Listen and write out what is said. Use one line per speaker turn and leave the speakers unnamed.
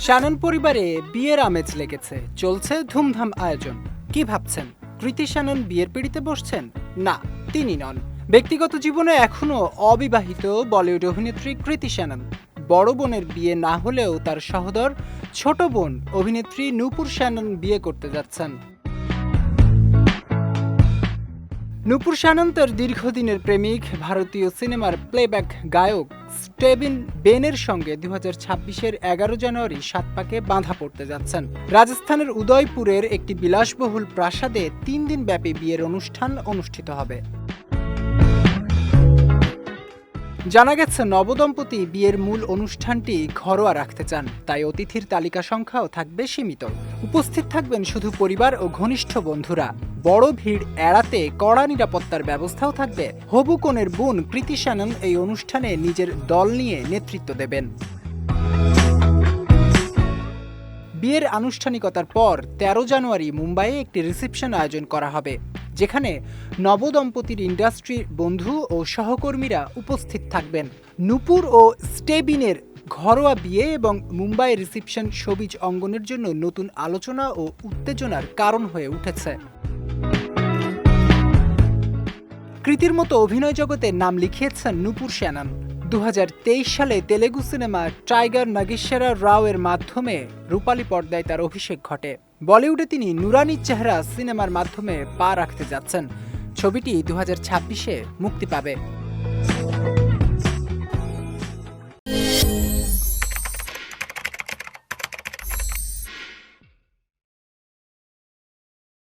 Shannon পরিবারে বিয়ের আমেজ লেগেছে। চলছে ধুমধাম আয়োজন। কি ভাবছেন? কৃতি শ্যানন বিয়ের পিড়িতে বসছেন? না, তিনি নন। ব্যক্তিগত জীবনে এখনও অবিবাহিত বলিউড অভিনেত্রী কৃতি শ্যানন। বড় বোনের বিয়ে না হলেও তার সহদর, ছোট বোন অভিনেত্রী নূপুর শ্যানন বিয়ে করতে যাচ্ছেন। নূপুর সানন্তর তার দীর্ঘদিনের প্রেমিক, ভারতীয় সিনেমার প্লেব্যাক গায়ক স্টেবিন বেনের সঙ্গে দু হাজার ছাব্বিশের এগারো জানুয়ারি সাতপাকে বাঁধা পড়তে যাচ্ছেন। রাজস্থানের উদয়পুরের একটি বিলাসবহুল প্রাসাদে তিন দিন ব্যাপী বিয়ের অনুষ্ঠান অনুষ্ঠিত হবে। জানা গেছে, নবদম্পতি বিয়ের মূল অনুষ্ঠানটি ঘরোয়া রাখতে চান, তাই অতিথির তালিকা সংখ্যাও থাকবে সীমিত। উপস্থিত থাকবেন শুধু পরিবার ও ঘনিষ্ঠ বন্ধুরা। বড় ভিড় এড়াতে কড়া নিরাপত্তার ব্যবস্থাও থাকবে। হবু বোন কৃতি শ্যানন এই অনুষ্ঠানে নিজের দল নিয়ে নেতৃত্ব দেবেন। বিয়ের আনুষ্ঠানিকতার পর তেরো জানুয়ারি মুম্বাইয়ে একটি রিসেপশন আয়োজন করা হবে। যেখানে নবদম্পতির ইন্ডাস্ট্রির বন্ধু ও সহকর্মীরা উপস্থিত থাকবেন। নূপুর ও স্টেবিনের ঘরোয়া বিয়ে এবং মুম্বাই রিসিপশন সবিজ অঙ্গনের জন্য নতুন আলোচনা ও উত্তেজনার কারণ হয়ে উঠেছে। কৃতির মতো অভিনয় জগতে নাম লিখিয়েছেন নূপুর সেনান দু হাজার তেইশ সালে তেলেগু সিনেমা টাইগার নাগেশ্বরা রাও এর মাধ্যমে রূপালী পর্দায় তার অভিষেক ঘটে। বলিউডে তিনি নুরানি চেহারা সিনেমার মাধ্যমে পা রাখতে যাচ্ছেন। ছবিটি দু মুক্তি পাবে।